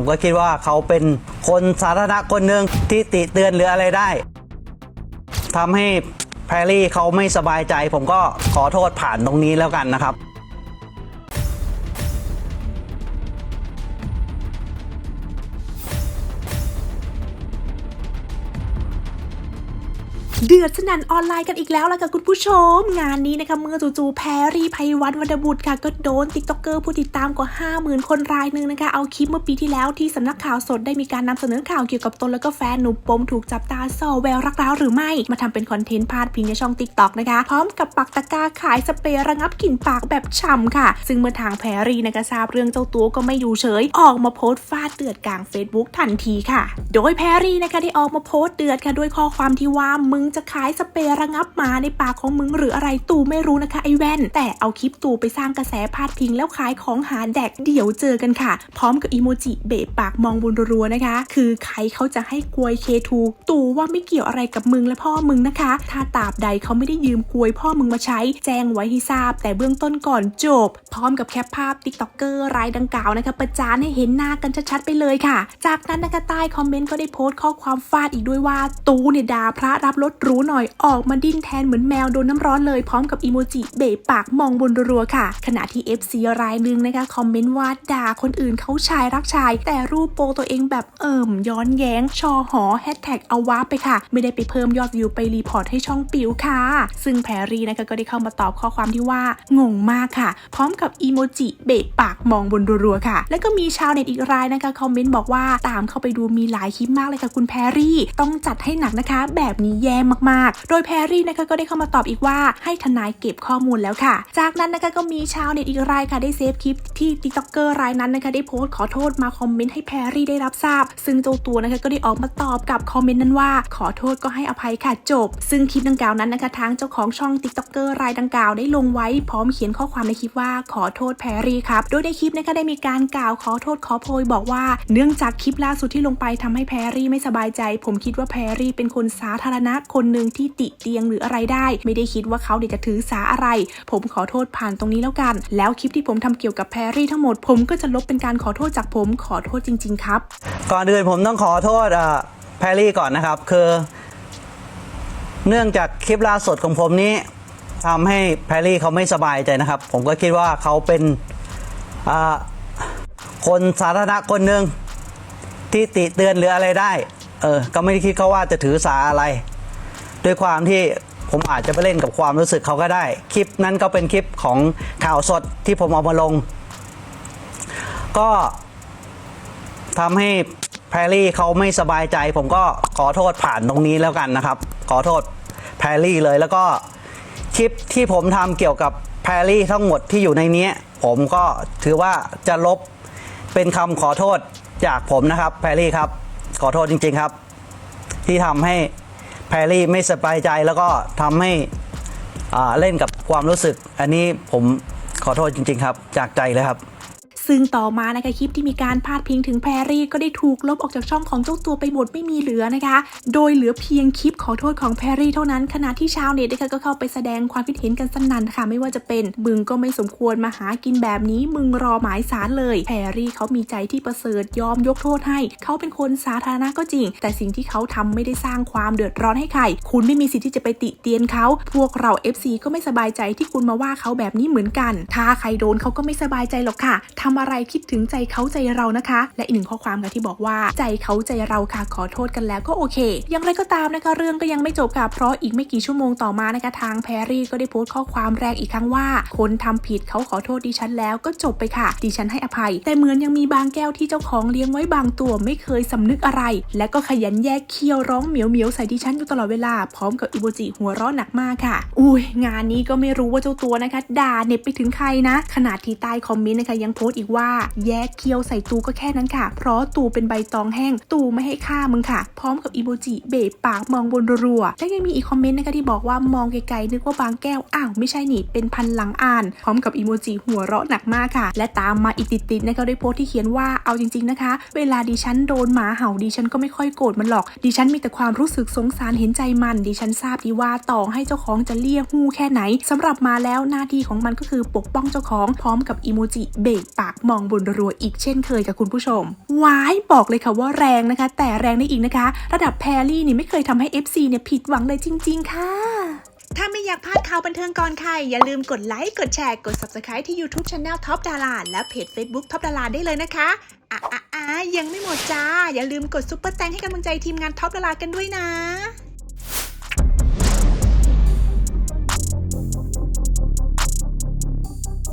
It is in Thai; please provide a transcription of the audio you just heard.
ผมก็คิดว่าเขาเป็นคนสาธารณะคนหนึ่งที่ติเตือนหรืออะไรได้ทำให้แพรรี่เขาไม่สบายใจ ผมก็ขอโทษผ่านตรงนี้แล้วกันนะครับ เดือดสนั่นออนไลน์กันอีกแล้วล่ะค่ะคุณผู้ชม งานนี้นะคะเมื่อจู่ๆแพรรี่ไพวันวรรณบุตรค่ะ ก็โดนติ๊กต็อกเกอร์ผู้ติดตามกว่า 50,000 คนรายหนึ่งนะคะ เอาคลิปเมื่อปีที่แล้วที่สำนักข่าวสดได้มีการนำเสนอข่าวเกี่ยวกับตนแล้วก็แฟนหนุ่มปมถูกจับตาส่อแววรักร้าวหรือไม่ มาทำเป็นคอนเทนต์พาดพิงในช่องติ๊กต็อกนะคะ พร้อมกับปักตะกาขายสเปรย์ระงับกลิ่นปากแบบฉ่ำค่ะ ซึ่งเมื่อทางแพรรี่นะคะทราบเรื่องเจ้าตัวก็ไม่อยู่เฉย ออกมาโพสต์ฟาดเดือดกลาง Facebook ทันทีค่ะ โดยแพรรี่นะคะได้ออกมาโพสต์เดือดค่ะด้วยข้อความที่ว่ามึงจะขายสเปรย์ระงับหมาในปากของมึงหรืออะไรตูไม่รู้นะคะไอแว่น แต่เอาคลิปตูไปสร้างกระแสพาดพิงแล้วขายของหาแดกเดี๋ยวเจอกันค่ะ พร้อมกับอีโมจิเบะปากมองบนรัวๆนะคะ คือใครเขาจะให้กลวยเคทูตูว่าไม่เกี่ยวอะไรกับมึงและพ่อมึงนะคะ ถ้าตราบใดเขาไม่ได้ยืมกลวยพ่อมึงมาใช้ แจ้งไว้ให้ทราบ แต่เบื้องต้นก่อนจบ พร้อมกับแคปภาพติ๊กต็อกเกอร์รายดังกล่าวนะคะประจานให้เห็นหน้ากันชัดๆไปเลยค่ะ จากนั้นนะคะใต้คอมเมนต์ก็ได้โพสต์ข้อความฟาดอีกด้วยว่าตูเนี่ยด่าพระรับรถรู้หน่อยออกมาดิ้นแทนเหมือนแมวโดนน้ำร้อนเลยพร้อมกับอีโมจิเบะปากมองบนรัวๆค่ะ ขณะที่ FC รายหนึ่งนะคะคอมเมนต์ว่าด่าคนอื่นเขาชายรักชาย แต่รูปโปตัวเองแบบเอิ่มย้อนแย้ง ชอหอแฮชแท็กเอาว้าไปค่ะ ไม่ได้ไปเพิ่มยอดวิวไปรีพอร์ตให้ช่องปิวค่ะ ซึ่งแพรรี่นะคะก็ได้เข้ามาตอบข้อความที่ว่างงมากค่ะ พร้อมกับอีโมจิเบะปากมองบนรัวๆค่ะ แล้วก็มีชาวเน็ตอีกรายนะคะคอมเมนต์บอกว่าตามเข้าไปดูมีหลายคลิปมากเลยค่ะคุณแพรรี่ ต้องจัดให้หนักนะคะ แบบนี้แย่มากๆ โดยแพรรี่นะคะก็ได้เข้ามาตอบอีกว่าให้ทนายเก็บข้อมูลแล้วค่ะ จากนั้นนะคะก็มีชาวเน็ตอีกรายค่ะได้เซฟคลิปที่ติ๊กต็อกเกอร์รายนั้นนะคะได้โพสต์ขอโทษมาคอมเมนต์ให้แพรรี่ได้รับทราบ ซึ่งเจ้าตัวนะคะก็ได้ออกมาตอบกับคอมเมนต์นั้นว่า ขอโทษก็ให้อภัยค่ะจบ ซึ่งคลิปดังกล่าวนั้นนะคะทางเจ้าของช่องติ๊กต็อกเกอร์รายดังกล่าวได้ลงไว้พร้อมเขียนข้อความในคลิปว่าขอโทษแพรรี่ครับ โดยในคลิปนะคะได้มีการกล่าวขอโทษขอโพยบอกว่า เนื่องจากคลิปล่าสุดที่ลงไปทำให้แพรรี่ไม่สบายใจ ผมคิดว่าแพรรี่เป็นคนสาธารณะคนนหนึ่งที่ติเตียงหรืออะไรได้ ไม่ได้คิดว่าเขาเดี๋ยวจะถือสาอะไร ผมขอโทษผ่านตรงนี้แล้วกัน แล้วคลิปที่ผมทำเกี่ยวกับแพรรี่ทั้งหมด ผมก็จะลบเป็นการขอโทษจากผมขอโทษจริง ๆ ครับ ก่อนอื่นผมต้องขอโทษแพรรี่ก่อนนะครับ คือ เนื่องจากคลิปล่าสุดของผมนี้ทำให้แพรรี่เขาไม่สบายใจนะครับ ผมก็คิดว่าเขาเป็นคนสาธารณะคนหนึ่งที่ติเตือนหรืออะไรได้ เออ ก็ไม่ได้คิดเขาว่าจะถือสาอะไร ด้วยความที่ผมอาจจะไปเล่นกับความรู้สึกเขาก็ได้ คลิปนั้นก็เป็นคลิปของข่าวสดที่ผมเอามาลง ก็ทำให้แพรรี่เขาไม่สบายใจ ผมก็ขอโทษผ่านตรงนี้แล้วกันนะครับ ขอโทษแพรรี่เลยแล้วก็คลิปที่ผมทำเกี่ยวกับแพรรี่ทั้งหมดที่อยู่ในนี้ผมก็ถือว่าจะลบเป็นคำขอโทษจากผมนะครับแพรรี่ครับ ขอโทษจริง ๆครับ ที่ทำให้ แพรรี่ไม่สบายใจแล้วก็ทำให้อ่าเล่นกับความรู้สึก อันนี้ผมขอโทษจริง ๆ ครับ จากใจเลยครับ ซึ่งต่อมานะคะคลิปที่มีการพาดพิงถึงแพรรี่ก็ได้ถูกลบออกจากช่องของเจ้าตัวไปหมดไม่มีเหลือนะคะ โดยเหลือเพียงคลิปขอโทษของแพรรี่เท่านั้นขณะที่ชาวเน็ตนะคะก็เข้าไปแสดงความคิดเห็นกันสนั่นค่ะ ไม่ว่าจะเป็นมึงก็ไม่สมควรมาหากินแบบนี้มึงรอหมายสารเลยแพรรี่เขามีใจที่ประเสริฐยอมยกโทษให้ เขาเป็นคนสาธารณะก็จริง แต่สิ่งที่เขาทำไม่ได้สร้างความเดือดร้อนให้ใคร คุณไม่มีสิทธิ์ที่จะไปติเตียนเขา พวกเรา FC ก็ไม่สบายใจที่คุณมาว่าเขาแบบนี้เหมือนกัน ถ้าใครโดนเขาก็ไม่สบายใจหรอกค่ะทำอะไรคิดถึงใจเขาใจเรานะคะ และอีกหนึ่งข้อความค่ะที่บอกว่าใจเขาใจเราค่ะขอโทษกันแล้วก็โอเค อย่างไรก็ตามนะคะเรื่องก็ยังไม่จบค่ะเพราะอีกไม่กี่ชั่วโมงต่อมานะคะทางแพรรี่ก็ได้โพสต์ข้อความแรกอีกครั้งว่า คนทำผิดเขาขอโทษดิฉันแล้วก็จบไปค่ะ ดิฉันให้อภัย แต่เหมือนยังมีบางแก้วที่เจ้าของเลี้ยงไว้บางตัวไม่เคยสำนึกอะไร และก็ขยันแยกเคี้ยวร้องเหมียวเหมียวใส่ดิฉันอยู่ตลอดเวลาพร้อมกับอิโมจิหัวร้อนหนักมากค่ะ อุ้ยงานนี้ก็ไม่รู้ว่าเจ้าตัวนะคะด่าเน็บไปถึงใครนะ ขนาดที่ใต้คอมเมนต์นะคะยังโพสต์อีกว่าแยกเคี้ยวใส่ตูก็แค่นั้นค่ะ เพราะตูเป็นใบตองแห้ง ตูไม่ให้ฆ่ามึงค่ะ พร้อมกับอีโมจิเบะปากมองบนรัวและยังมีอีกคอมเมนต์นะคะที่บอกว่ามองไกลๆนึกว่าบางแก้วอ้าวไม่ใช่นี่เป็นพันหลังอ่าน พร้อมกับอีโมจิหัวเราะหนักมากค่ะ และตามมาอีกติดๆนะคะได้โพสต์ที่เขียนว่าเอาจริง ๆนะคะ เวลาดิฉันโดนหมาเห่าดิฉันก็ไม่ค่อยโกรธมันหรอก ดิฉันมีแต่ความรู้สึกสงสารเห็นใจมัน ดิฉันทราบดีว่าต่อให้เจ้าของจะเรียกหูแค่ไหนสำหรับมาแล้วหน้าที่ของมันก็คือปกป้องเจ้าของพร้อมกับอีโมจิเบะปากมองบนรัวอีกเช่นเคยกับคุณผู้ชมว้ายบอกเลยค่ะว่าแรงนะคะ แต่แรงได้อีกนะคะ ระดับแพรรี่นี่ไม่เคยทำให้ FC เนี่ยผิดหวังเลยจริง ๆ ค่ะถ้าไม่อยากพลาดข่าวบันเทิงก่อนใคร อย่าลืมกดไลค์ กดแชร์ กด Subscribe ที่ YouTube Channel Top Dara และเพจ Facebook Top Dara ได้เลยนะคะอะอะอะยังไม่หมดจ้า อย่าลืมกดซุปเปอร์แตงให้กำลังใจทีมงาน Top Dara กันด้วยนะ